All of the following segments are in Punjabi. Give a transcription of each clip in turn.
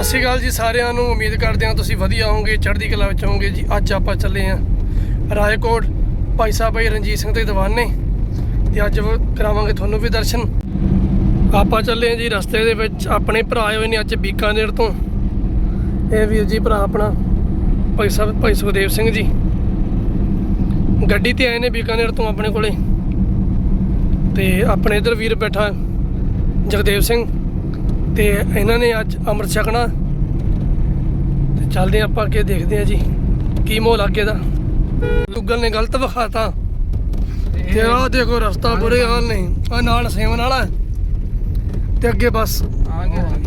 ਸਤਿ ਸ਼੍ਰੀ ਅਕਾਲ ਜੀ ਸਾਰਿਆਂ ਨੂੰ। ਉਮੀਦ ਕਰਦੇ ਹਾਂ ਤੁਸੀਂ ਵਧੀਆ ਹੋਵੋਗੇ, ਚੜ੍ਹਦੀ ਕਲਾ ਵਿੱਚ ਹੋਵੋਗੇ ਜੀ। ਅੱਜ ਆਪਾਂ ਚੱਲੇ ਹਾਂ ਰਾਏਕੋਟ। ਭਾਈ ਸਾਹਿਬ ਭਾਈ ਰਣਜੀਤ ਸਿੰਘ ਦੇ ਦੀਵਾਨੇ। ਤੇ ਅੱਜ ਕਰਾਵਾਂਗੇ ਤੁਹਾਨੂੰ ਵੀ ਦਰਸ਼ਨ। ਆਪਾਂ ਚੱਲੇ ਹਾਂ ਜੀ ਰਸਤੇ ਦੇ ਵਿੱਚ। ਆਪਣੇ ਭਰਾ ਹੋਏ ਨੇ ਅੱਜ ਬੀਕਾਨੇਰ ਤੋਂ। ਇਹ ਵੀਰ ਜੀ ਭਰਾ ਆਪਣਾ, ਭਾਈ ਸਾਹਿਬ, ਭਾਈ ਸੁਖਦੇਵ ਸਿੰਘ ਜੀ। ਗੱਡੀ ਤੇ ਆਏ ਨੇ ਬੀਕਾਨੇਰ ਤੋਂ ਆਪਣੇ ਕੋਲੇ। ਤੇ ਆਪਣੇ ਇਧਰ ਵੀਰ ਬੈਠਾ ਜਗਦੇਵ ਸਿੰਘ। ਤੇ ਇਹਨਾਂ ਨੇ ਅੱਜ ਅੰਮ੍ਰਿਤ ਛਕਣਾ। ਤੇ ਚੱਲਦੇ ਆਪਾਂ ਅੱਗੇ ਦੇਖਦੇ ਹਾਂ ਜੀ ਕੀ ਮੋਹ ਅੱਗੇ ਦਾ। ਗੂਗਲ ਨੇ ਗਲਤ ਵਿਖਾਤਾ। ਤੇ ਆਹ ਦੇਖੋ ਰਸਤਾ ਬੁਰੇ ਹਾਲ ਨੇ। ਆ ਨਾਲ ਸੇਵਨ ਵਾਲਾ। ਤੇ ਅੱਗੇ ਬਸ।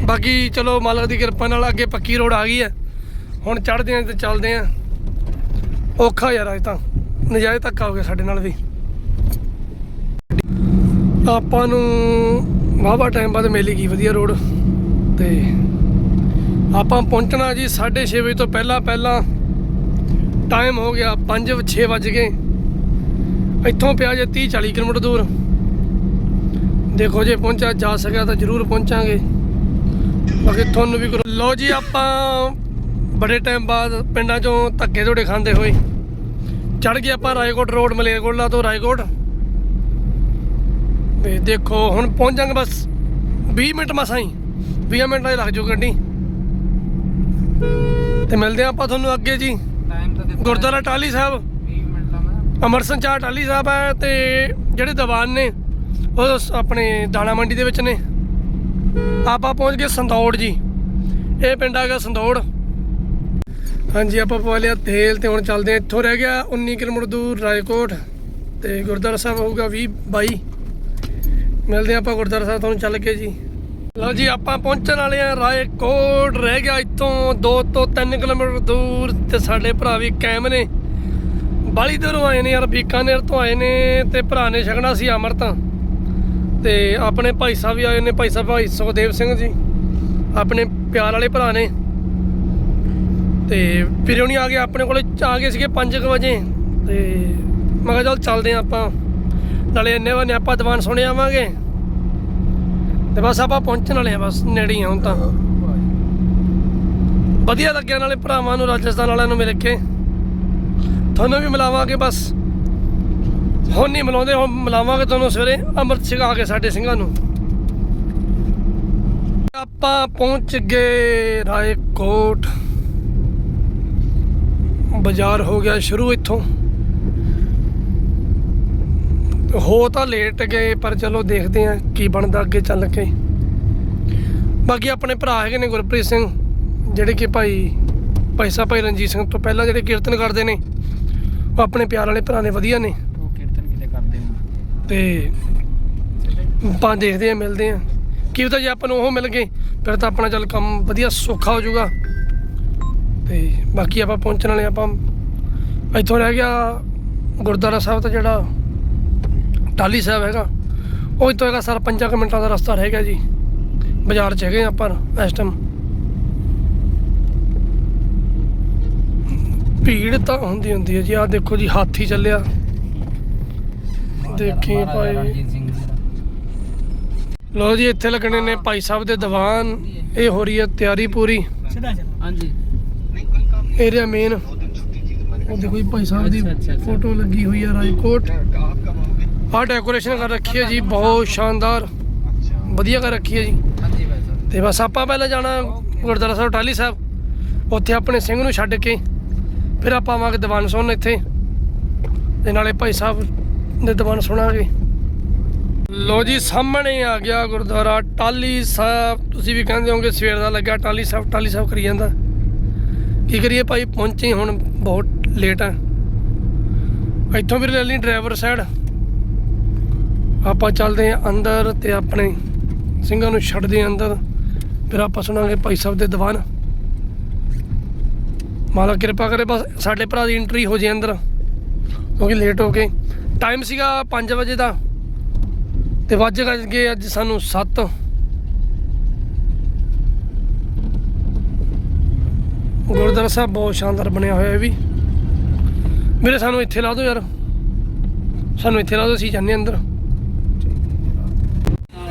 ਬਾਕੀ ਚਲੋ ਮਾਲਕ ਦੀ ਕਿਰਪਾ ਨਾਲ ਅੱਗੇ ਪੱਕੀ ਰੋਡ ਆ ਗਈ ਹੈ। ਹੁਣ ਚੜ੍ਹਦੇ ਆਂ ਤੇ ਚੱਲਦੇ ਆਂ ਔਖਾ ਯਾਰ ਅੱਜ ਤਾਂ। ਨਜਾਇਜ਼ ਧੱਕਾ ਹੋ ਗਿਆ ਸਾਡੇ ਨਾਲ ਵੀ। ਆਪਾਂ ਨੂੰ ਵਾਹਵਾ ਟਾਈਮ ਬਾਅਦ ਮਿਲੀ ਗਈ ਵਧੀਆ ਰੋਡ ਤੇ ਆਪਾਂ ਪਹੁੰਚਣਾ ਜੀ 6:30 ਵਜੇ ਤੋਂ ਪਹਿਲਾਂ ਪਹਿਲਾਂ ਟਾਈਮ ਹੋ ਗਿਆ 5 6 ਵੱਜ ਗਏ। ਇੱਥੋਂ ਪਿਆ ਜੇ 30 40 ਕਿਲੋਮੀਟਰ ਦੂਰ। ਦੇਖੋ ਜੇ ਪਹੁੰਚਾ ਜਾ ਸਕਿਆ ਤਾਂ ਜ਼ਰੂਰ ਪਹੁੰਚਾਂਗੇ। ਬਾਕੀ ਤੁਹਾਨੂੰ ਵੀ ਕਰੋ ਲਓ ਜੀ ਆਪਾਂ ਬੜੇ ਟਾਈਮ ਬਾਅਦ ਪਿੰਡਾਂ ਚੋਂ ਧੱਕੇ ਧੋੜੇ ਖਾਂਦੇ ਹੋਏ। ਚੜ ਗਏ ਆਪਾਂ ਰਾਏਕੋਟ ਰੋਡ ਮਲੇਰਕੋਟਲਾ ਤੋਂ ਰਾਏਕੋਟ। ਤੇ ਦੇਖੋ ਹੁਣ ਪਹੁੰਚ ਜਾਾਂਗੇ ਬਸ। 20 ਮਿੰਟ ਮਸਾਂ ਹੀ 20 ਮਿੰਟ ਨਾਲ ਲੱਗ ਜਾਊ ਗੱਡੀ। ਤੇ ਮਿਲਦੇ ਹਾਂ ਆਪਾਂ ਤੁਹਾਨੂੰ ਅੱਗੇ ਜੀ। ਗੁਰਦੁਆਰਾ ਟਾਲੀ ਸਾਹਿਬ। 20 ਮਿੰਟ ਦਾ ਮੈਂ। ਅਮਰਸਨ ਚਾਹ ਟਾਲੀ ਸਾਹਿਬ ਹੈ ਤੇ ਜਿਹੜੇ ਦੀਵਾਨ ਨੇ ਉਹ ਆਪਣੇ ਦਾਣਾ ਮੰਡੀ ਦੇ ਵਿੱਚ ਨੇ। ਆਪਾਂ ਪਹੁੰਚ ਗਏ ਸੰਦੌੜ ਜੀ। ਇਹ ਪਿੰਡ ਹੈਗਾ ਸੰਦੌੜ। ਹਾਂਜੀ ਆਪਾਂ ਪਵਾ ਲਿਆ ਤੇਲ ਤੇ ਹੁਣ ਚੱਲਦੇ ਹਾਂ। ਇੱਥੋਂ ਰਹਿ ਗਿਆ 19 ਕਿਲੋਮੀਟਰ ਦੂਰ ਰਾਏਕੋਟ ਤੇ ਗੁਰਦੁਆਰਾ ਸਾਹਿਬ ਹੋਊਗਾ 20 22 ਮਿਲਦੇ ਹਾਂ ਆਪਾਂ ਗੁਰਦੁਆਰਾ ਸਾਹਿਬ ਤੋਂ ਚੱਲ ਕੇ ਜੀ। ਲਓ ਜੀ, ਆਪਾਂ ਪਹੁੰਚਣ ਵਾਲੇ ਆ ਰਾਏਕੋਟ। ਰਹਿ ਗਿਆ ਇੱਥੋਂ 2 ਤੋਂ 3 ਕਿਲੋਮੀਟਰ ਦੂਰ ਤੇ ਸਾਡੇ ਭਰਾ ਵੀ ਕਾਇਮ ਨੇ। ਬਾਲੀ ਦੂਰੋਂ ਆਏ ਨੇ ਯਾਰ, ਬੀਕਾਨੇਰ ਤੋਂ ਆਏ ਨੇ ਤੇ ਭਰਾ ਨੇ ਛਕਣਾ ਸੀ ਅਮਰਤ। ਤੇ ਆਪਣੇ ਭਾਈ ਸਾਹਿਬ ਵੀ ਆਏ ਨੇ, ਭਾਈ ਸਾਹਿਬ, ਭਾਈ ਸੁਖਦੇਵ ਸਿੰਘ ਜੀ। ਆਪਣੇ ਪਿਆਰ ਵਾਲੇ ਭਰਾ ਨੇ। ਤੇ ਫਿਰ ਉਹਨੀ ਆ ਗਏ, ਆਪਣੇ ਕੋਲੇ ਆ ਗਏ ਸੀਗੇ 5 ਵਜੇ। ਤੇ ਮੈਂ ਕਿਹਾ ਚੱਲ ਚੱਲਦੇ ਹਾਂ ਆਪਾਂ। ਨਾਲੇ ਇੰਨੇ ਵਜੇ ਆਪਾਂ ਦੀਵਾਨ ਸੁਣੇ ਆਵਾਂਗੇ। ਤੇ ਬਸ ਆਪਾਂ ਪਹੁੰਚਣ ਵਾਲੇ ਆ ਬਸ ਨੇੜੇ ਆ ਹੁਣ ਤਾਂ। ਵਧੀਆ ਲੱਗਿਆ ਨਾਲੇ ਭਰਾਵਾਂ ਨੂੰ, ਰਾਜਸਥਾਨ ਵਾਲਿਆਂ ਨੂੰ ਮਿਲ ਕੇ ਤੁਹਾਨੂੰ ਵੀ ਮਿਲਾਵਾਂਗੇ ਬਸ। ਹੁਣ ਨਹੀਂ ਮਿਲਾਉਂਦੇ, ਹੁਣ ਮਿਲਾਵਾਂਗੇ ਤੁਹਾਨੂੰ ਸਵੇਰੇ, ਅੰਮ੍ਰਿਤ ਸਿੰਘ ਆ ਕੇ ਸਾਡੇ ਸਿੰਘਾਂ ਨੂੰ। ਆਪਾਂ ਪਹੁੰਚ ਗਏ ਰਾਏਕੋਟ। ਬਾਜ਼ਾਰ ਹੋ ਗਿਆ ਸ਼ੁਰੂ ਇੱਥੋਂ। ਹੋ ਤਾਂ ਲੇਟ ਗਏ ਪਰ ਚਲੋ ਦੇਖਦੇ ਆਂ ਕੀ ਬਣਦਾ ਅੱਗੇ ਚੱਲ ਕੇ। ਬਾਕੀ ਆਪਣੇ ਭਰਾ ਹੈਗੇ ਨੇ ਗੁਰਪ੍ਰੀਤ ਸਿੰਘ ਜਿਹੜੇ ਕਿ ਭਾਈ ਭਾਈ ਸਾਹਿਬ ਭਾਈ ਰਣਜੀਤ ਸਿੰਘ ਤੋਂ ਪਹਿਲਾਂ ਜਿਹੜੇ ਕੀਰਤਨ ਕਰਦੇ ਨੇ ਉਹ ਆਪਣੇ ਪਿਆਰ ਵਾਲੇ ਭਰਾ ਨੇ ਵਧੀਆ ਨੇ। ਉਹ ਕੀਰਤਨ ਕਿਤੇ ਕਰਦੇ ਹੋ ਤੇ ਆਪਾਂ ਦੇਖਦੇ ਆ ਮਿਲਦੇ ਆ ਕੀ ਪਤਾ ਜੇ ਆਪਾਂ ਨੂੰ ਉਹ ਮਿਲ ਗਏ ਫਿਰ ਤਾਂ ਆਪਣਾ ਚੱਲ ਕੰਮ ਵਧੀਆ ਸੌਖਾ ਹੋ ਜਾਊਗਾ। ਤੇ ਬਾਕੀ ਆਪਾਂ ਪਹੁੰਚਣ ਵਾਲੇ ਆਪਾਂ ਇੱਥੋਂ ਰਹਿ ਗਿਆ ਗੁਰਦੁਆਰਾ ਸਾਹਿਬ ਤਾਂ ਜਿਹੜਾ ਟਾਲੀ ਸਾਹਿਬ ਹੈਗਾ। ਉਹ ਇੱਥੋਂ ਹੈਗਾ ਸਰ 5 ਮਿੰਟਾਂ ਦਾ ਰਸਤਾ ਰਹਿ ਗਿਆ ਜੀ। ਬਾਜ਼ਾਰ 'ਚ ਹੈਗੇ ਆਪਾਂ ਇਸ ਟਾਈਮ ਭੀੜ ਤਾਂ ਹੁੰਦੀ ਹੁੰਦੀ ਹੈ ਜੀ। ਆਹ ਦੇਖੋ ਜੀ ਹਾਥੀ ਚੱਲਿਆ। ਦੇਖੀ ਭਾਈ। ਲੋ ਜੀ ਇੱਥੇ ਲੱਗਣੇ ਨੇ ਭਾਈ ਸਾਹਿਬ ਦੇ ਦੀਵਾਨ। ਇਹ ਹੋ ਰਹੀ ਹੈ ਤਿਆਰੀ ਪੂਰੀ। ਹਾਂਜੀ। ਏਰੀਆ ਮੇਨ ਉਹ ਦੇਖੋ ਜੀ ਭਾਈ ਸਾਹਿਬ ਦੀ। ਫੋਟੋ ਲੱਗੀ ਹੋਈ ਹੈ ਰਾਜਕੋਟ ਆਹ ਡੈਕੋਰੇਸ਼ਨ ਕਰ ਰੱਖੀ ਹੈ ਜੀ ਬਹੁਤ ਸ਼ਾਨਦਾਰ। ਵਧੀਆ ਕਰ ਰੱਖੀ ਹੈ ਜੀ। ਹਾਂਜੀ ਭਾਈ ਸਾਹਿਬ। ਤੇ ਬਸ ਆਪਾਂ ਪਹਿਲਾਂ ਜਾਣਾ ਗੁਰਦੁਆਰਾ ਸਾਹਿਬ ਟਾਲੀ ਸਾਹਿਬ। ਉੱਥੇ ਆਪਣੇ ਸਿੰਘ ਨੂੰ ਛੱਡ ਕੇ ਫਿਰ ਆਪਾਂ ਆਵਾਂਗੇ ਦੀਵਾਨ ਸੁਣਨ ਇੱਥੇ। ਤੇ ਨਾਲੇ ਭਾਈ ਸਾਹਿਬ ਦੇ ਦੀਵਾਨ ਸੁਣਾਂਗੇ। ਲੋ ਜੀ ਸਾਹਮਣੇ ਆ ਗਿਆ ਗੁਰਦੁਆਰਾ ਟਾਲੀ ਸਾਹਿਬ। ਤੁਸੀਂ ਵੀ ਕਹਿੰਦੇ ਹੋਵੋਗੇ ਸਵੇਰ ਦਾ ਲੱਗਾ ਟਾਲੀ ਸਾਹਿਬ ਟਾਲੀ ਸਾਹਿਬ ਕਰੀ ਜਾਂਦਾ। ਕੀ ਕਰੀਏ ਭਾਈ ਪਹੁੰਚੇ ਹੁਣ ਬਹੁਤ ਲੇਟ ਆ। ਇੱਥੋਂ ਵੀ ਲੈ ਲਈ ਡਰਾਈਵਰ ਸਾਈਡ ਆਪਾਂ ਚੱਲਦੇ ਆ ਅੰਦਰ ਤੇ ਆਪਣੇ ਸਿੰਘਾਂ ਨੂੰ ਛੱਡਦੇ ਆ ਅੰਦਰ। ਫਿਰ ਆਪਾਂ ਸੁਣਾਂਗੇ ਭਾਈ ਸਾਹਿਬ ਦੇ ਦੀਵਾਨ। ਮਾਲਕ ਕਿਰਪਾ ਕਰੇ ਬਸ ਸਾਡੇ ਭਰਾ ਦੀ ਐਂਟਰੀ ਹੋ ਜੇ ਅੰਦਰ, ਕਿਉਂਕਿ ਲੇਟ ਹੋ ਗਏ। ਟਾਈਮ ਸੀਗਾ 5 ਵਜੇ ਦਾ ਤੇ ਵੱਜ ਗਏ ਅੱਜ ਸਾਨੂੰ 7 ਗੁਰਦੁਆਰਾ ਸਾਹਿਬ ਬਹੁਤ ਸ਼ਾਨਦਾਰ ਬਣਿਆ ਹੋਇਆ ਇਹ ਵੀ। ਮੇਰੇ ਸਾਨੂੰ ਇੱਥੇ ਲਾ ਦਿਓ ਯਾਰ। ਸਾਨੂੰ ਇੱਥੇ ਲਾ ਦਿਓ, ਅਸੀਂ ਜਾਂਦੇ ਹਾਂ ਅੰਦਰ।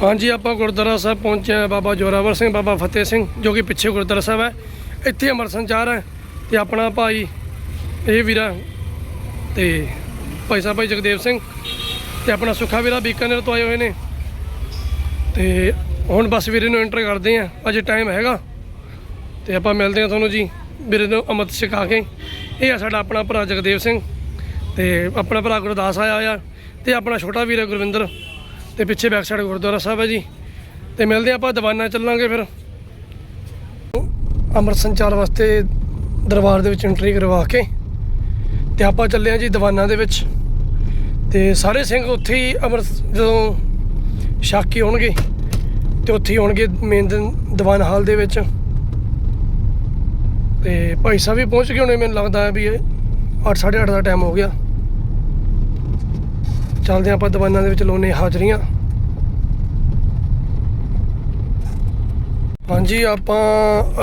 ਹਾਂਜੀ, ਆਪਾਂ ਗੁਰਦੁਆਰਾ ਸਾਹਿਬ ਪਹੁੰਚੇ ਹਾਂ ਬਾਬਾ ਜੋਰਾਵਰ ਸਿੰਘ, ਬਾਬਾ ਫਤਿਹ ਸਿੰਘ, ਜੋ ਕਿ ਪਿੱਛੇ ਗੁਰਦੁਆਰਾ ਸਾਹਿਬ ਹੈ। ਇੱਥੇ ਅਮਰ ਸੰਚਾਰ ਹੈ ਤੇ ਆਪਣਾ ਭਾਈ, ਇਹ ਵੀਰਾ ਤੇ ਭਾਈ ਸਾਹਿਬ, ਭਾਈ ਜਗਦੇਵ ਸਿੰਘ ਤੇ ਆਪਣਾ ਸੁੱਖਾ ਵੀਰਾ ਬੀਕਾਨੇਰ ਤੋਂ ਆਏ ਹੋਏ ਨੇ। ਤੇ ਹੁਣ ਬਸ ਵੀਰੇ ਨੂੰ ਐਂਟਰ ਕਰਦੇ ਆ ਅਜੇ ਟਾਈਮ ਹੈਗਾ। ਤੇ ਆਪਾਂ ਮਿਲਦੇ ਹਾਂ ਤੁਹਾਨੂੰ ਜੀ, ਵੀਰੇ ਨੂੰ ਅੰਮ੍ਰਿਤ ਛਕਾ ਕੇ। ਇਹ ਆ ਸਾਡਾ ਆਪਣਾ ਭਰਾ ਜਗਦੇਵ ਸਿੰਘ ਤੇ ਆਪਣਾ ਭਰਾ ਗੁਰਦਾਸ ਆਇਆ ਹੋਇਆ ਤੇ ਆਪਣਾ ਛੋਟਾ ਵੀਰ ਹੈ ਗੁਰਵਿੰਦਰ। ਤੇ ਪਿੱਛੇ ਬੈਕ ਸਾਈਡ ਗੁਰਦੁਆਰਾ ਸਾਹਿਬ ਹੈ ਜੀ। ਤੇ ਮਿਲਦੇ ਹਾਂ ਆਪਾਂ, ਦੀਵਾਨਾ ਚੱਲਾਂਗੇ ਫਿਰ। ਅੰਮ੍ਰਿਤ ਸੰਚਾਰ ਵਾਸਤੇ ਦਰਬਾਰ ਦੇ ਵਿੱਚ ਐਂਟਰੀ ਕਰਵਾ ਕੇ ਤੇ ਆਪਾਂ ਚੱਲੇ ਹਾਂ ਜੀ ਦੀਵਾਨਾ ਦੇ ਵਿੱਚ। ਤੇ ਸਾਰੇ ਸਿੰਘ ਉੱਥੇ ਹੀ ਅੰਮ੍ਰਿਤ, ਜਦੋਂ ਸ਼ਾਕੀ ਕੇ ਹੋਣਗੇ ਤੇ ਉੱਥੇ ਹੀ ਹੋਣਗੇ ਮੇਨ ਦੀਵਾਨ ਹਾਲ ਦੇ ਵਿੱਚ। ਤੇ ਭਾਈ ਸਾਹਿਬ ਵੀ ਪਹੁੰਚ ਗਏ ਹੋਣੇ, ਮੈਨੂੰ ਲੱਗਦਾ ਵੀ ਇਹ 8:30 ਦਾ ਟਾਈਮ ਹੋ ਗਿਆ। ਚੱਲਦੇ ਹਾਂ ਆਪਾਂ ਦੁਕਾਨਾਂ ਦੇ ਵਿੱਚ ਲਾਉਨੇ ਹਾਜ਼ਰੀਆਂ। ਹਾਂਜੀ, ਆਪਾਂ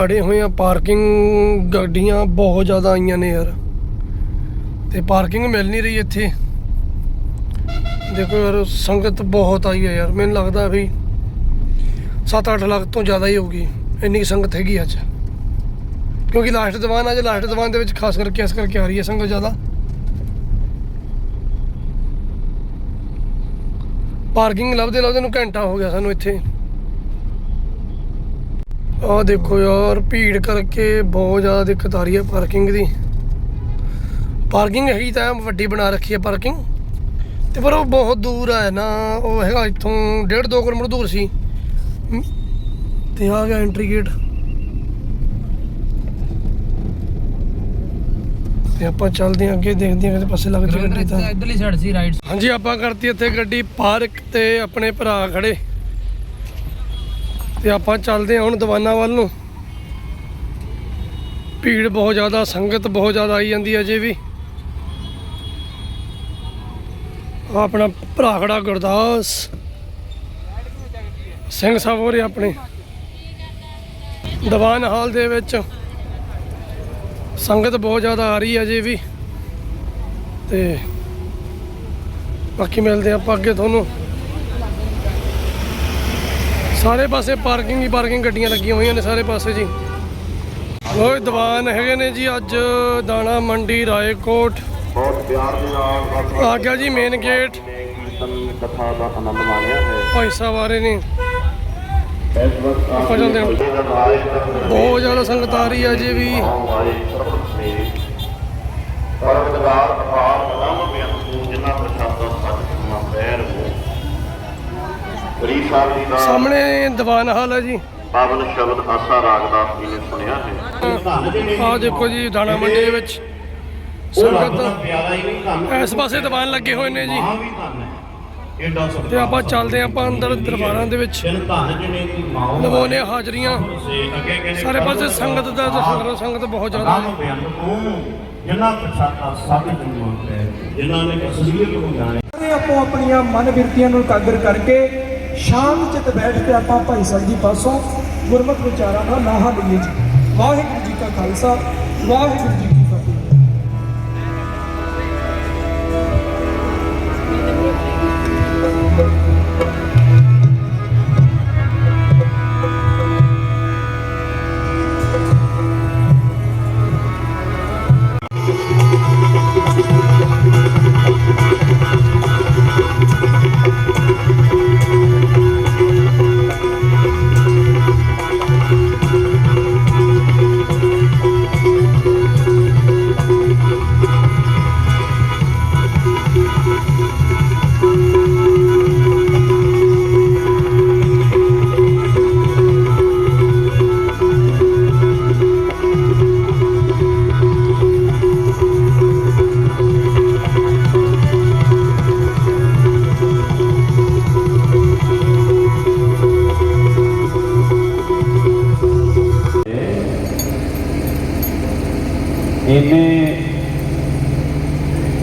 ਅੜੇ ਹੋਏ ਆ ਪਾਰਕਿੰਗ ਗੱਡੀਆਂ ਬਹੁਤ ਜ਼ਿਆਦਾ ਆਈਆਂ ਨੇ ਯਾਰ। ਤੇ ਪਾਰਕਿੰਗ ਮਿਲ ਨਹੀਂ ਰਹੀ ਇੱਥੇ। ਦੇਖੋ ਯਾਰ, ਸੰਗਤ ਬਹੁਤ ਆਈ ਹੈ ਯਾਰ। ਮੈਨੂੰ ਲੱਗਦਾ ਵੀ 7-8 ਲੱਖ ਤੋਂ ਜ਼ਿਆਦਾ ਹੀ ਹੋਊਗੀ। ਇੰਨੀ ਕੁ ਸੰਗਤ ਹੈਗੀ ਅੱਜ। ਕਿਉਂਕਿ ਲਾਸਟ ਦੀਵਾਨ ਅੱਜ ਲਾਸਟ ਦੀਵਾਨ ਦੇ ਵਿੱਚ ਖਾਸ ਕਰਕੇ ਇਸ ਕਰਕੇ ਆ ਰਹੀ ਹੈ ਸੰਗਤ ਜ਼ਿਆਦਾ। ਪਾਰਕਿੰਗ ਲੱਭਦੇ ਲੱਭਦੇ ਨੂੰ ਘੰਟਾ ਹੋ ਗਿਆ ਸਾਨੂੰ ਇੱਥੇ। ਆਹ ਦੇਖੋ ਯਾਰ ਭੀੜ ਕਰਕੇ ਬਹੁਤ ਜ਼ਿਆਦਾ ਦਿੱਕਤ ਆ ਰਹੀ ਹੈ ਪਾਰਕਿੰਗ ਦੀ। ਪਾਰਕਿੰਗ ਹੈਗੀ ਤਾਂ ਵੱਡੀ ਬਣਾ ਰੱਖੀ ਹੈ ਪਾਰਕਿੰਗ। ਤੇ ਪਰ ਉਹ ਬਹੁਤ ਦੂਰ ਹੈ ਨਾ ਉਹ ਹੈਗਾ ਇੱਥੋਂ 1.5 2 ਕਿਲੋਮੀਟਰ ਦੂਰ ਸੀ। ਮ, ਤੇ ਆ ਗਿਆ ਐਂਟਰੀ ਗੇਟ ਤੇ ਆਪਾਂ ਚੱਲਦੇ ਹਾਂ ਅੱਗੇ ਦੇਖਦੇ ਹਾਂ ਕਿਤੇ ਪਾਸੇ ਲੱਗ ਜਾਏ ਗੱਡੀ ਤਾਂ। ਇਧਰਲੀ ਸਾਈਡ ਸੀ ਰਾਈਟ ਹਾਂਜੀ ਆਪਾਂ ਕਰਤੀ ਇੱਥੇ ਗੱਡੀ ਪਾਰਕ ਤੇ ਆਪਣੇ ਭਰਾ ਖੜੇ। ਤੇ ਆਪਾਂ ਚੱਲਦੇ ਹਾਂ ਹੁਣ ਦੀਵਾਨਾ ਵੱਲ ਨੂੰ। ਭੀੜ ਬਹੁਤ ਜ਼ਿਆਦਾ ਸੰਗਤ ਬਹੁਤ ਜ਼ਿਆਦਾ ਆਈ ਜਾਂਦੀ ਹੈ ਅਜੇ ਵੀ। ਆਹ ਆਪਣਾ ਭਰਾ ਖੜਾ ਗੁਰਦਾਸ ਸਿੰਘ ਸਾਹਿਬ ਹੋ ਰਹੇ ਆਪਣੇ। ਦੀਵਾਨ ਹਾਲ ਦੇ ਵਿੱਚ। ਸੰਗਤ ਬਹੁਤ ਜ਼ਿਆਦਾ ਆ ਰਹੀ ਹੈ ਅਜੇ ਵੀ। ਤੇ ਬਾਕੀ ਮਿਲਦੇ ਆਪਾਂ ਅੱਗੇ ਤੁਹਾਨੂੰ। ਸਾਰੇ ਪਾਸੇ ਪਾਰਕਿੰਗ ਹੀ ਪਾਰਕਿੰਗ ਗੱਡੀਆਂ ਲੱਗੀਆਂ ਹੋਈਆਂ ਨੇ ਸਾਰੇ ਪਾਸੇ ਜੀ। ਉਹ ਦੀਵਾਨ ਹੈਗੇ ਨੇ ਜੀ ਅੱਜ ਦਾਣਾ ਮੰਡੀ ਰਾਏਕੋਟ। ਬਹੁਤ ਪਿਆਰ ਦੇ ਨਾਲ ਬਸ ਆ ਗਿਆ ਜੀ ਮੇਨ ਗੇਟ ਕਥਾ ਦਾ ਆਨੰਦ ਮਾਣਿਆ ਹੈ। ਭਾਈ ਸਾਹਿਬ ਆ ਰਹੇ ਨੇ। ਆਪਾਂ ਜਾਂਦੇ ਹਾਂ। ਬਹੁਤ ਜ਼ਿਆਦਾ ਸੰਗਤ ਆ ਰਹੀ ਹੈ ਅਜੇ ਵੀ। ਹਮਾਰੇ ਸਰਬ ਸੇ ਪਰਮਦਗਾਰ ਜਿਨ੍ਹਾਂ ਪ੍ਰਸ਼ਾਸਨ ਸੱਚ ਪੈਰ ਗਰੀ ਸਾਹਿਬ ਜੀ ਦਾ ਸਾਹਮਣੇ ਦੀਵਾਨ ਹਾਲ ਹੈ ਜੀ। ਪਾਵਨ ਸ਼ਬਦ ਆਸਾ ਰਾਗਦਾਸ ਜੀ ਨੇ ਸੁਣਿਆ ਹੈ ਆਹ ਦੇਖੋ ਜੀ, ਦਾਣਾ ਮੰਡੀ ਦੇ ਵਿੱਚ। ਸੰਗਤ ਇਸ ਪਾਸੇ ਦੀਵਾਨ ਲੱਗੇ ਹੋਏ ਨੇ ਜੀ। ਤੇ ਆਪਾਂ ਚੱਲਦੇ ਆਪਾਂ ਅੰਦਰ ਦਰਬਾਰਾਂ ਦੇ ਵਿੱਚ। ਲਵਾਉਨੇ ਹਾਜ਼ਰੀਆਂ। ਸਾਰੇ ਪਾਸੇ ਸੰਗਤ ਦਾ ਤੇ ਸੰਗਤ ਬਹੁਤ ਜ਼ਿਆਦਾ। ਹੈ ਜਿਨ੍ਹਾਂ ਪ੍ਰਸ਼ਾਦਾ ਸਭ ਨੂੰ ਹੈ ਜਿਨ੍ਹਾਂ ਨੇ ਅਸਲੀਅਤ ਨੂੰ ਜਾਣਿਆ ਸਾਰੇ ਆਪੋ ਆਪਣੀਆਂ ਮਨ ਬਿਰਤੀਆਂ ਨੂੰ ਇਕਾਗਰ ਕਰਕੇ ਸ਼ਾਂਤ ਚਿਤ ਬੈਠ ਕੇ ਆਪਾਂ ਭਾਈ ਸਾਹਿਬ ਜੀ ਪਾਸੋਂ ਗੁਰਮਤਿ ਵਿਚਾਰਾਂ ਦਾ ਲਾਹਾ ਲਈਏ ਜੀ। ਵਾਹਿਗੁਰੂ ਜੀ ਕਾ ਖਾਲਸਾ ਵਾਹਿਗੁਰੂ ਜੀ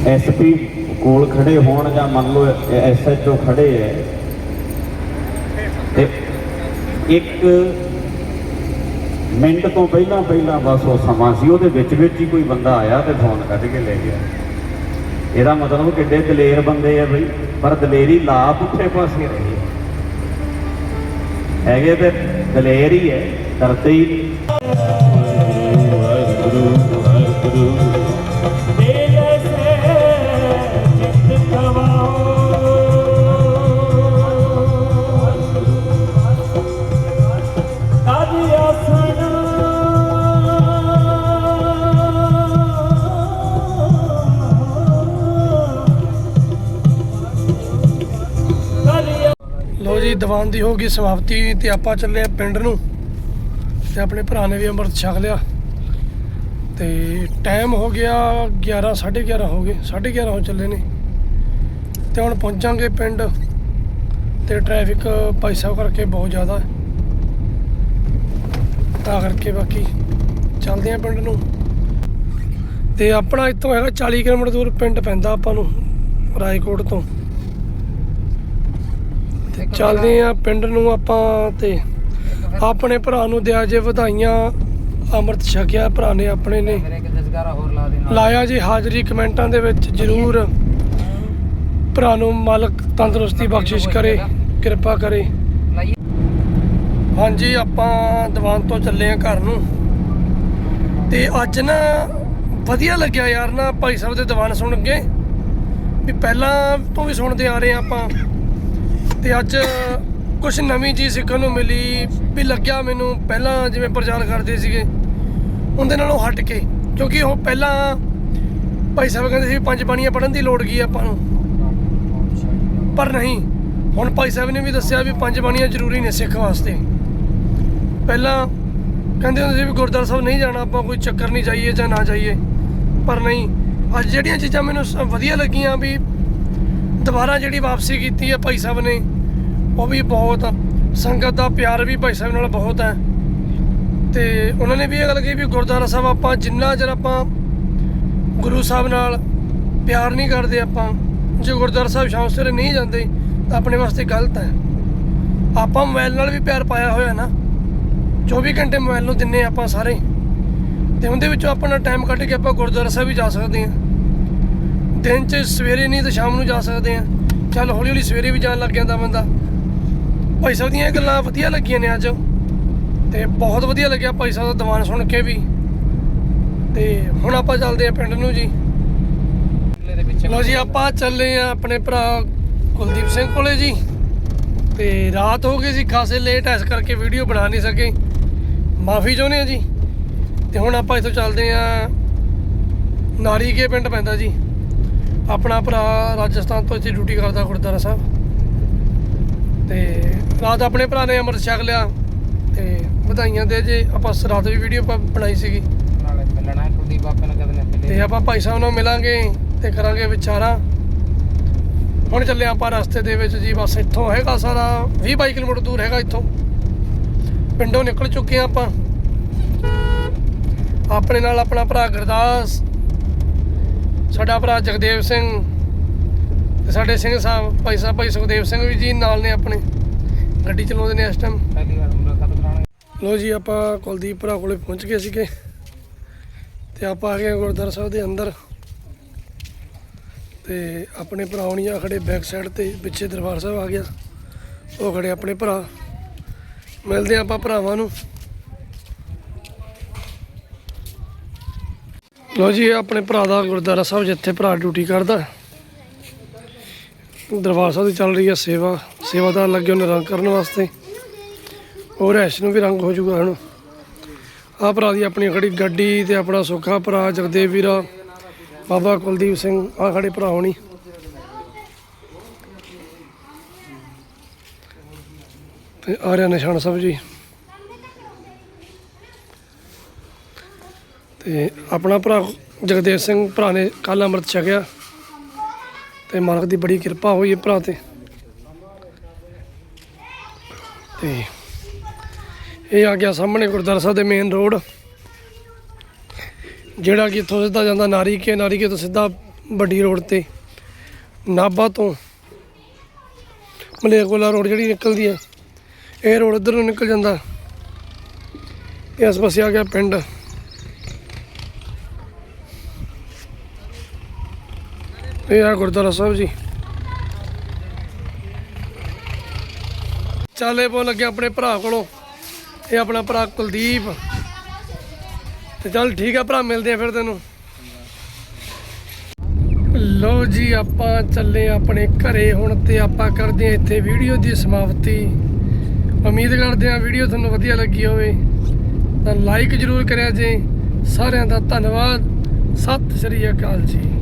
ਐਸਪੀ ਕੋਲ ਖੜੇ ਹੋਣ ਜਾਂ ਮੰਨ ਲਓ ਐਸਐਚਓ ਖੜੇ ਹੈ ਤੇ ਇੱਕ ਮਿੰਟ ਤੋਂ ਪਹਿਲਾਂ ਪਹਿਲਾਂ ਬਸ ਉਹ ਸਮਾਂ ਸੀ, ਉਹਦੇ ਵਿੱਚ ਵਿੱਚ ਹੀ ਕੋਈ ਬੰਦਾ ਆਇਆ ਤੇ ਫੋਨ ਕੱਢ ਕੇ ਲੈ ਗਿਆ। ਇਹਦਾ ਮਤਲਬ ਕਿੱਡੇ ਦਲੇਰ ਬੰਦੇ ਆ ਬਈ, ਪਰ ਦਲੇਰੀ ਲਾ ਪੁੱਠੇ ਪਾਸੇ ਰਹੀ। ਹੈਗੇ ਤੇ ਦਲੇਰ ਹੀ ਹੈ ਡਰਦੇ ਹੀ ਦੀਵਾਨ ਦੀ ਹੋ ਗਈ ਸਮਾਪਤੀ ਤੇ ਆਪਾਂ ਚੱਲੇ ਆ ਪਿੰਡ ਨੂੰ ਤੇ ਆਪਣੇ ਭਰਾ ਨੇ ਵੀ ਅੰਮ੍ਰਿਤ ਛਕ ਲਿਆ। ਤੇ ਟਾਈਮ ਹੋ ਗਿਆ 11 11:30 ਹੋ ਗਏ 11:30 ਹੋ ਚੱਲੇ ਨੇ। ਤੇ ਹੁਣ ਪਹੁੰਚਾਂਗੇ ਪਿੰਡ ਤੇ ਟ੍ਰੈਫਿਕ ਭਾਈ ਸਾਹਿਬ ਕਰਕੇ ਬਹੁਤ ਜ਼ਿਆਦਾ ਤਾਂ ਕਰਕੇ ਬਾਕੀ ਚੱਲਦੇ ਆ ਪਿੰਡ ਨੂੰ। ਤੇ ਆਪਣਾ ਇੱਥੋਂ ਹੈਗਾ 40 ਕਿਲੋਮੀਟਰ ਦੂਰ ਪਿੰਡ ਪੈਂਦਾ ਆਪਾਂ ਨੂੰ, ਰਾਏਕੋਟ ਤੋਂ। ਤੇ ਚੱਲਦੇ ਆ ਪਿੰਡ ਨੂੰ ਆਪਾਂ ਤੇ ਆਪਣੇ ਭਰਾ ਨੂੰ ਦਿਆ ਜੇ ਵਧਾਈਆਂ। ਅੰਮ੍ਰਿਤ ਛਕਿਆ ਭਰਾ ਨੇ ਆਪਣੇ ਨੇ। ਲਾਇਆ ਜੀ ਹਾਜ਼ਰੀ ਕਮੈਂਟਾਂ ਦੇ ਵਿੱਚ ਜਰੂਰ। ਭਰਾ ਨੂੰ ਮਾਲਕ ਤੰਦਰੁਸਤੀ ਬਖਸ਼ਿਸ਼ ਕਰੇ, ਕਿਰਪਾ ਕਰੇ। ਹਾਂਜੀ, ਆਪਾਂ ਦੀਵਾਨ ਤੋਂ ਚੱਲੇ ਆ ਘਰ ਨੂੰ। ਤੇ ਅੱਜ ਨਾ ਵਧੀਆ ਲੱਗਿਆ ਯਾਰ ਨਾ, ਭਾਈ ਸਾਹਿਬ ਦੇ ਦੀਵਾਨ ਸੁਣ ਕੇ। ਵੀ ਪਹਿਲਾਂ ਤੋਂ ਵੀ ਸੁਣਦੇ ਆ ਰਹੇ ਆ ਆਪਾਂ। ਤੇ ਅੱਜ ਕੁਝ ਨਵੀਂ ਚੀਜ਼ ਸਿੱਖਣ ਨੂੰ ਮਿਲੀ ਵੀ ਲੱਗਿਆ ਮੈਨੂੰ ਪਹਿਲਾਂ ਜਿਵੇਂ ਪ੍ਰਚਾਰ ਕਰਦੇ ਸੀਗੇ, ਉਹਦੇ ਨਾਲੋਂ ਹਟ ਕੇ, ਕਿਉਂਕਿ ਉਹ ਪਹਿਲਾਂ ਭਾਈ ਸਾਹਿਬ ਕਹਿੰਦੇ ਸੀ ਵੀ ਪੰਜ ਬਾਣੀਆਂ ਪੜ੍ਹਨ ਦੀ ਲੋੜ ਕੀ ਆਪਾਂ ਨੂੰ। ਪਰ ਨਹੀਂ, ਹੁਣ ਭਾਈ ਸਾਹਿਬ ਨੇ ਵੀ ਦੱਸਿਆ ਵੀ ਪੰਜ ਬਾਣੀਆਂ ਜ਼ਰੂਰੀ ਨੇ ਸਿੱਖ ਵਾਸਤੇ। ਪਹਿਲਾਂ ਕਹਿੰਦੇ ਹੁੰਦੇ ਸੀ ਵੀ ਗੁਰਦੁਆਰਾ ਸਾਹਿਬ ਨਹੀਂ ਜਾਣਾ, ਆਪਾਂ ਕੋਈ ਚੱਕਰ ਨਹੀਂ ਜਾਈਏ ਜਾਂ ਨਾ ਜਾਈਏ। ਪਰ ਨਹੀਂ, ਅੱਜ ਜਿਹੜੀਆਂ ਚੀਜ਼ਾਂ ਮੈਨੂੰ ਸ- ਵਧੀਆ ਲੱਗੀਆਂ ਵੀ ਦੁਬਾਰਾ ਜਿਹੜੀ ਵਾਪਸੀ ਕੀਤੀ ਹੈ ਭਾਈ ਸਾਹਿਬ ਨੇ, ਉਹ ਵੀ ਬਹੁਤ ਸੰਗਤ ਦਾ ਪਿਆਰ ਵੀ ਭਾਈ ਸਾਹਿਬ ਨਾਲ ਬਹੁਤ ਹੈ ਤੇ ਉਹਨਾਂ ਨੇ ਵੀ ਇਹ ਗੱਲ ਕਹੀ ਵੀ ਗੁਰਦੁਆਰਾ ਸਾਹਿਬ ਆਪਾਂ ਜਿੰਨਾ ਚਿਰ ਆਪਾਂ ਗੁਰੂ ਸਾਹਿਬ ਨਾਲ ਪਿਆਰ ਨਹੀਂ ਕਰਦੇ ਆਪਾਂ, ਜੇ ਗੁਰਦੁਆਰਾ ਸਾਹਿਬ ਸ਼ਾਮ ਸਵੇਰੇ ਨਹੀਂ ਜਾਂਦੇ, ਤਾਂ ਆਪਣੇ ਵਾਸਤੇ ਗਲਤ ਹੈ। ਆਪਾਂ ਮੋਬਾਈਲ ਨਾਲ ਵੀ ਪਿਆਰ ਪਾਇਆ ਹੋਇਆ ਨਾ 24 ਘੰਟੇ ਮੋਬਾਈਲ ਨੂੰ ਦਿੰਨੇ ਆਪਾਂ ਸਾਰੇ। ਤੇ ਉਹਦੇ ਵਿੱਚੋਂ ਆਪਣਾ ਟਾਈਮ ਕੱਢ ਕੇ ਆਪਾਂ ਗੁਰਦੁਆਰਾ ਸਾਹਿਬ ਵੀ ਜਾ ਸਕਦੇ ਹਾਂ। ਦਿਨ 'ਚ ਸਵੇਰੇ ਨਹੀਂ ਤਾਂ ਸ਼ਾਮ ਨੂੰ ਜਾ ਸਕਦੇ ਹਾਂ ਚੱਲ ਹੌਲੀ ਹੌਲੀ ਸਵੇਰੇ ਵੀ ਜਾਣ ਲੱਗ ਜਾਂਦਾ ਬੰਦਾ। ਭਾਈ ਸਾਹਿਬ ਦੀਆਂ ਗੱਲਾਂ ਵਧੀਆ ਲੱਗੀਆਂ ਨੇ ਅੱਜ। ਤੇ ਬਹੁਤ ਵਧੀਆ ਲੱਗਿਆ ਭਾਈ ਸਾਹਿਬ ਦਾ ਦੀਵਾਨ ਸੁਣ ਕੇ ਵੀ। ਤੇ ਹੁਣ ਆਪਾਂ ਚੱਲਦੇ ਆ ਪਿੰਡ ਨੂੰ ਜੀ। ਦੇ ਲੋ ਜੀ, ਆਪਾਂ ਚੱਲੇ ਆ ਆਪਣੇ ਭਰਾ ਕੁਲਦੀਪ ਸਿੰਘ ਕੋਲੇ ਜੀ। ਤੇ ਰਾਤ ਹੋ ਗਈ ਸੀ, ਖਾਸੇ ਲੇਟ ਐਸ ਕਰਕੇ ਵੀਡੀਓ ਬਣਾ ਨਹੀਂ ਸਕੇ। ਮਾਫੀ ਚਾਹੁੰਦੇ ਆ ਜੀ। ਤੇ ਹੁਣ ਆਪਾਂ ਇੱਥੋਂ ਚੱਲਦੇ ਆ। ਨਾਰੀਕੇ ਪਿੰਡ ਪੈਂਦਾ ਜੀ। ਆਪਣਾ ਭਰਾ ਰਾਜਸਥਾਨ ਤੋਂ ਇੱਥੇ ਡਿਊਟੀ ਕਰਦਾ ਗੁਰਦੁਆਰਾ ਸਾਹਿਬ। ਤੇ ਰਾਤ ਆਪਣੇ ਭਰਾ ਨੇ ਅੰਮ੍ਰਿਤ ਛਕ ਲਿਆ ਤੇ ਵਧਾਈਆਂ ਦੇ ਜੇ ਆਪਾਂ ਰਾਤ ਵੀ ਵੀਡੀਓ ਬਣਾਈ ਸੀਗੀ। ਨਾਲੇ ਮਿਲਣਾ ਹੈ ਕੁਲਦੀਪ ਬਾਪੇ ਨੂੰ ਕਦੇ ਨਾ ਤੇ ਆਪਾਂ ਭਾਈ ਸਾਹਿਬ ਨਾਲ ਮਿਲਾਂਗੇ ਤੇ ਕਰਾਂਗੇ ਵਿਚਾਰਾ। ਹੁਣ ਚੱਲੇ ਆਪਾਂ ਰਸਤੇ ਦੇ ਵਿੱਚ ਜੀ ਬਸ ਇੱਥੋਂ ਹੈਗਾ ਸਾਰਾ 20 22 ਕਿਲੋਮੀਟਰ ਦੂਰ ਹੈਗਾ ਇੱਥੋਂ। ਪਿੰਡੋਂ ਨਿਕਲ ਚੁੱਕੇ ਆ ਆਪਾਂ। ਆਪਣੇ ਨਾਲ ਆਪਣਾ ਭਰਾ ਗੁਰਦਾਸ ਸਾਡਾ ਭਰਾ ਜਗਦੇਵ ਸਿੰਘ ਤੇ ਸਾਡੇ ਸਿੰਘ ਸਾਹਿਬ ਭਾਈ ਸਾਹਿਬ ਭਾਈ ਸੁਖਦੇਵ ਸਿੰਘ ਵੀ ਜੀ ਨਾਲ ਨੇ ਆਪਣੇ। ਗੱਡੀ ਚਲਾਉਂਦੇ ਨੇ ਇਸ ਟਾਈਮ ਪਹਿਲੀ ਵਾਰ ਮੁਲਾਕਾਤ ਕਰਾਉਣੀ ਲੋ ਜੀ ਆਪਾਂ ਕੁਲਦੀਪ ਭਰਾ ਕੋਲੇ ਪਹੁੰਚ ਗਏ ਸੀਗੇ। ਤੇ ਆਪਾਂ ਆ ਗਏ ਗੁਰਦੁਆਰਾ ਸਾਹਿਬ ਦੇ ਅੰਦਰ। ਤੇ ਆਪਣੇ ਭਰਾ ਹੋਣੀ ਆ ਖੜੇ ਬੈਕ ਸਾਈਡ ਤੇ ਪਿੱਛੇ ਦਰਬਾਰ ਸਾਹਿਬ ਆ ਗਿਆ। ਉਹ ਖੜੇ ਆਪਣੇ ਭਰਾ। ਮਿਲਦੇ ਆਪਾਂ ਭਰਾਵਾਂ ਨੂੰ। ਲੋ ਜੀ, ਇਹ ਆਪਣੇ ਭਰਾ ਦਾ ਗੁਰਦੁਆਰਾ ਸਾਹਿਬ, ਜਿੱਥੇ ਭਰਾ ਡਿਊਟੀ ਕਰਦਾ ਦਰਬਾਰ ਸਾਹਿਬ ਦੀ ਚੱਲ ਰਹੀ ਹੈ ਸੇਵਾ। ਸੇਵਾਦਾਰ ਲੱਗੇ ਉਹਨੇ ਰੰਗ ਕਰਨ ਵਾਸਤੇ। ਹੋਰ ਐਸ਼ ਨੂੰ ਵੀ ਰੰਗ ਹੋ ਜਾਊਗਾ ਹੁਣ। ਆਹ ਭਰਾ ਦੀ ਆਪਣੀ ਖੜੀ ਗੱਡੀ ਤੇ ਆਪਣਾ ਸੁੱਖਾ ਭਰਾ, ਜਗਦੇਵ ਵੀਰਾ, ਬਾਬਾ ਕੁਲਦੀਪ ਸਿੰਘ, ਆਹ ਖੜੇ ਭਰਾ ਹੋਣੀ। ਤੇ ਆ ਰਿਹਾ ਨਿਸ਼ਾਨ ਸਾਹਿਬ ਜੀ। ਤੇ ਆਪਣਾ ਭਰਾ ਜਗਦੇਵ ਸਿੰਘ ਭਰਾ ਨੇ ਕੱਲ ਅੰਮ੍ਰਿਤ ਛਕਿਆ ਤੇ ਮਾਲਕ ਦੀ ਬੜੀ ਕਿਰਪਾ ਹੋਈ ਹੈ ਭਰਾ ਤੇ। ਤੇ ਇਹ ਆ ਗਿਆ ਸਾਹਮਣੇ ਗੁਰਦੁਆਰਾ ਸਾਹਿਬ ਦੇ ਮੇਨ ਰੋਡ ਜਿਹੜਾ ਕਿ ਇੱਥੋਂ ਸਿੱਧਾ ਜਾਂਦਾ ਨਾਰੀਕੇ ਨਾਰੀਕੇ ਤੋਂ ਸਿੱਧਾ ਵੱਡੀ ਰੋਡ ਤੇ, ਨਾਭਾ ਤੋਂ ਮਲੇਰਕੋਲਾ ਰੋਡ ਜਿਹੜੀ ਨਿਕਲਦੀ ਹੈ, ਇਹ ਰੋਡ ਇੱਧਰ ਨੂੰ ਨਿਕਲ ਜਾਂਦਾ। ਇਸ ਪਾਸੇ ਆ ਗਿਆ ਪਿੰਡ। ਇਹ ਆ ਗੁਰਦੁਆਰਾ ਸਾਹਿਬ ਜੀ। ਚਾਲੇ ਪੋ ਲੱਗਿਆ ਆਪਣੇ ਭਰਾ ਕੋਲੋਂ। ਇਹ ਆਪਣਾ ਭਰਾ ਕੁਲਦੀਪ। ਤੇ ਚੱਲ ਠੀਕ ਆ ਭਰਾ, ਮਿਲਦੇ ਆ ਫਿਰ ਤੈਨੂੰ। ਲੋ ਜੀ, ਆਪਾਂ ਚੱਲੇ ਆਪਣੇ ਘਰੇ ਹੁਣ ਤੇ ਆਪਾਂ ਕਰਦੇ ਆ ਇੱਥੇ ਵੀਡੀਓ ਦੀ ਸਮਾਪਤੀ। ਉਮੀਦ ਕਰਦੇ ਆ ਵੀਡੀਓ ਤੁਹਾਨੂੰ ਵਧੀਆ ਲੱਗੀ ਹੋਵੇ। ਤਾਂ ਲਾਈਕ ਜਰੂਰ ਕਰਿਆ ਜੇ। ਸਾਰਿਆਂ ਦਾ ਧੰਨਵਾਦ। ਸਤਿ ਸ੍ਰੀ ਅਕਾਲ ਜੀ।